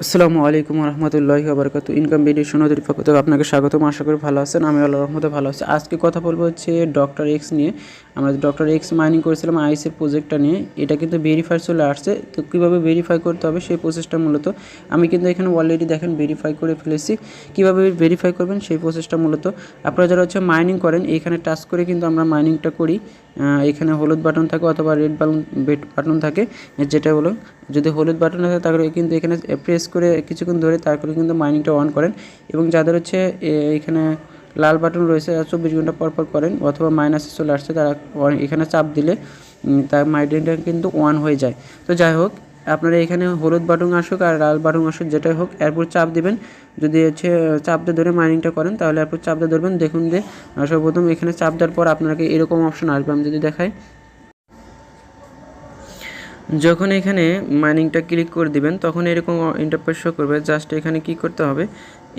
আসসালামু আলাইকুম রহমতুল্লাহি আবরকাত ইনকাম ভিডিও সোনাদের পক্ষ থেকে আপনাকে স্বাগতম। আশা করি ভালো আছেন। আমি আল্লাহ রহমতে ভালো আছি। আজকে কথা বলব হচ্ছে ডক্টর এক্স নিয়ে। আমরা ডক্টর এক্স মাইনিং করেছিলাম আইসের প্রজেক্টটা নিয়ে, এটা কিন্তু ভেরিফাই চলে আসছে। তো কীভাবে ভেরিফাই করতে হবে সেই প্রসেসটা মূলত আমি কিন্তু এখানে অলরেডি দেখেন ভেরিফাই করে ফেলেছি। কীভাবে ভেরিফাই করবেন সেই প্রসেসটা মূলত আপনারা যারা হচ্ছে মাইনিং করেন, এখানে টাচ করে কিন্তু আমরা মাইনিংটা করি। এখানে হলুদ বাটন থাকে অথবা রেড বাটন বাটন থাকে। যেটা হলো যদি হলুদ বাটন থাকে তাহলে কিন্তু এখানে প্রেস করে কিছুক্ষণ ধরে তারপরে কিন্তু মাইনিংটা অন করেন। এবং যাদের হচ্ছে এখানে লাল বাটন রয়েছে চব্বিশ ঘণ্টা পর পর করেন, অথবা মাইনাসে চলে আসছে, তারা এখানে চাপ দিলে তার মাইনিংটা কিন্তু অন হয়ে যায়। তো যাই হোক, আপনারা এখানে হলুদ বাটন আসুক আর লাল বাটন আসুক, যেটাই হোক, এরপর চাপ দিবেন। যদি হচ্ছে, চাপ দিয়ে ধরে মাইনিংটা করেন, তাহলে এরপর চাপ দিয়ে ধরবেন। দেখুন যে, সর্বপ্রথম এখানে চাপ দেওয়ার পর আপনাকে এরকম অপশন আসবে। আমি যদি দেখাই যখন এখানে মাইনিংটা ক্লিক করে দিবেন, তখন এরকম ইন্টারপ্রেস শো করবে জাস্ট এখানে কি করতে হবে?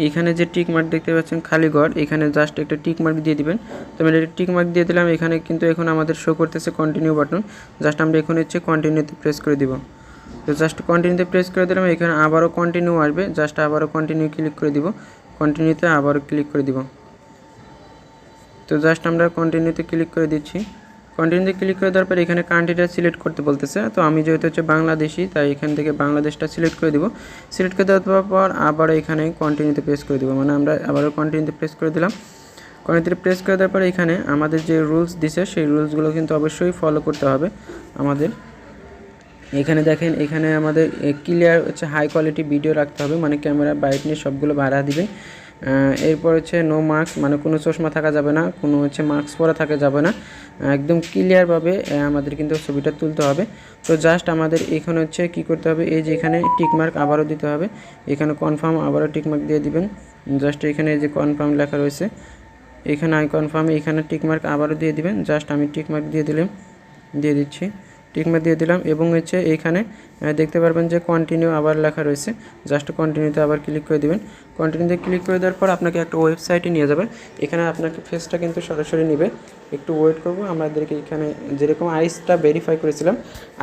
এখানে যে টিক মার্ক দেখতে পাচ্ছেন, খালি ঘর, এখানে জাস্ট একটা টিক মার্ক দিয়ে দিবেন। তো আমি একটা টিক মার্ক দিয়ে দিলাম, এখানে কিন্তু এখন আমাদের শো করতেছে কন্টিনিউ বাটন জাস্ট আমরা এখন হচ্ছে কন্টিনিউতে প্রেস করে দিব। তো জাস্ট কন্টিনিউতে প্রেস করে দিলাম, এখানে আবারও কন্টিনিউ আসবে জাস্ট আবারও কন্টিনিউ ক্লিক করে দিব। কন্টিনিউতে আবারও ক্লিক করে দিব। তো জাস্ট আমরা কন্টিনিউতে ক্লিক করে দিচ্ছি। কন্টিনিউতে ক্লিক করে দেওয়ার পর এখানে কান্ট্রিটা সিলেক্ট করতে বলতেছে। তো আমি যেহেতু হচ্ছে বাংলাদেশি তাই এখান থেকে বাংলাদেশটা সিলেক্ট করে দিব। সিলেক্ট করে দেওয়ার পর আবার এখানে কন্টিনিউতে প্রেস করে দিব। মানে আমরা আবারও কন্টিনিউতে প্রেস করে দিলাম। কন্টিনিউতে প্রেস করে দেওয়ার পর এখানে আমাদের যে রুলস দিছে সেই রুলসগুলো কিন্তু অবশ্যই ফলো করতে হবে আমাদের। এখানে দেখেন এখানে আমাদের ক্লিয়ার হচ্ছে হাই কোয়ালিটি ভিডিও রাখতে হবে। মানে ক্যামেরা ব্রাইটনেস সবগুলো বাড়া দিবেন আহ, এরপর হচ্ছে নো মাস্ক মানে কোনো চশমা থাকা যাবে না, কোনো হচ্ছে মাস্ক পরা থাকা যাবে না। একদম ক্লিয়ারভাবে আমাদের কিন্তু ছবিটা তুলতে হবে। তো জাস্ট আমাদের এখানে হচ্ছে কি করতে হবে, এই যে এখানে টিকমার্ক আবারও দিতে হবে। এখানে কনফার্ম আবারও টিকমার্ক দিয়ে দিবেন। জাস্ট এখানে যে কনফার্ম লেখা রয়েছে, এখানে আই কনফার্ম এখানে টিকমার্ক আবারও দিয়ে দিবেন। জাস্ট আমি টিকমার্ক দিয়ে দিলাম, দিয়ে দিচ্ছি। টিকমার্ক দিয়ে দিলাম এবং হচ্ছে এইখানে দেখতে পারবেন যে কন্টিনিউ আবার লেখা রয়েছে। জাস্ট কন্টিনিউতে আবার ক্লিক করে দিবেন। কন্টিনিউতে ক্লিক করে দেওয়ার পর আপনাকে একটা ওয়েবসাইটে নিয়ে যাবে। এখানে আপনাকে ফেসটা কিন্তু সরাসরি নেবে। একটু ওয়েট করব আমাদেরকে এখানে যেরকম আইসটা ভেরিফাই করেছিলাম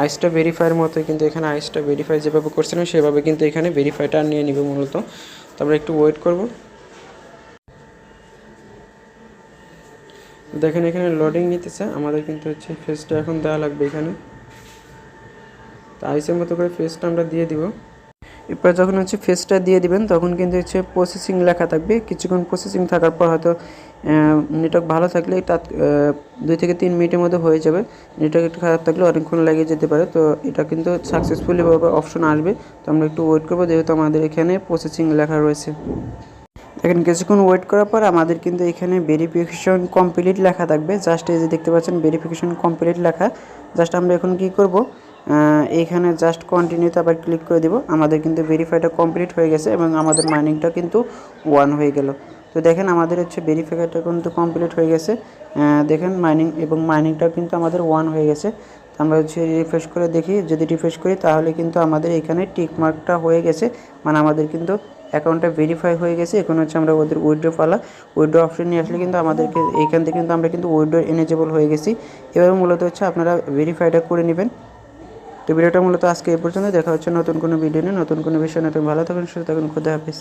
আইসটা ভেরিফাইয়ের মতোই কিন্তু এখানে আইসটা ভেরিফাই যেভাবে করছিলাম, সেভাবে কিন্তু এখানে ভেরিফাইটা নিয়ে নিবে মূলত। তো আমরা একটু ওয়েট করব। দেখেন এখানে লোডিং নিতেছে। আমাদের কিন্তু হচ্ছে ফেসটা এখন দেওয়া লাগবে এখানে। তো আইসের মতো করে ফেসটা আমরা দিয়ে দিব। এরপর যখন হচ্ছে ফেসটা দিয়ে দিবেন তখন কিন্তু হচ্ছে প্রসেসিং লেখা থাকবে। কিছুক্ষণ প্রসেসিং থাকার পর হয়তো নেটওয়ার্ক ভালো থাকলে আহ, দুই থেকে তিন মিনিটের মধ্যে হয়ে যাবে। নেটওয়ার্ক একটু খারাপ থাকলে অনেকক্ষণ লেগে যেতে পারে। তো এটা কিন্তু সাকসেসফুলি অপশন আসবে। তো আমরা একটু ওয়েট করব যেহেতু আমাদের এখানে প্রসেসিং লেখা রয়েছে। দেখেন কিছুক্ষণ ওয়েট করার পর আমাদের কিন্তু এখানে ভেরিফিকেশন কমপ্লিট লেখা থাকবে। জাস্ট এই যে দেখতে পাচ্ছেন ভেরিফিকেশন কমপ্লিট লেখা। জাস্ট আমরা এখন কি করব? এখানে জাস্ট কন্টিনিউতে আবার ক্লিক করে দিব। আমাদের কিন্তু ভেরিফাইটা কমপ্লিট হয়ে গেছে এবং আমাদের মাইনিংটা কিন্তু ওয়ান হয়ে গেল। তো দেখেন আমাদের হচ্ছে ভেরিফাইটা কিন্তু কমপ্লিট হয়ে গেছে। দেখেন মাইনিং এবং মাইনিংটা কিন্তু আমাদের ওয়ান হয়ে গেছে। আমরা হচ্ছে রিফ্রেশ করে দেখি। যদি রিফ্রেশ করি তাহলে কিন্তু আমাদের এখানে টিক মার্কটা হয়ে গেছে। মানে আমাদের কিন্তু অ্যাকাউন্টটা ভেরিফাই হয়ে গেছে। এখন হচ্ছে আমরা ওদের উইড্রো পালা। উইড্রো অপশন নিয়ে আসলে কিন্তু আমাদেরকে এইখান থেকে কিন্তু আমরা কিন্তু উইড্রো এনেজেবল হয়ে গেছি। এভাবে মূলত হচ্ছে আপনারা ভেরিফাইটা করে নেবেন। তো ভিডিওটা মূলত আজকে এই পর্যন্ত দেখা হচ্ছে নতুন কোনো ভিডিও নিয়ে, নতুন কোনো বিষয় নতুন ভালো থাকুন, সুস্থ থাকুন, খুদা হাফিজ।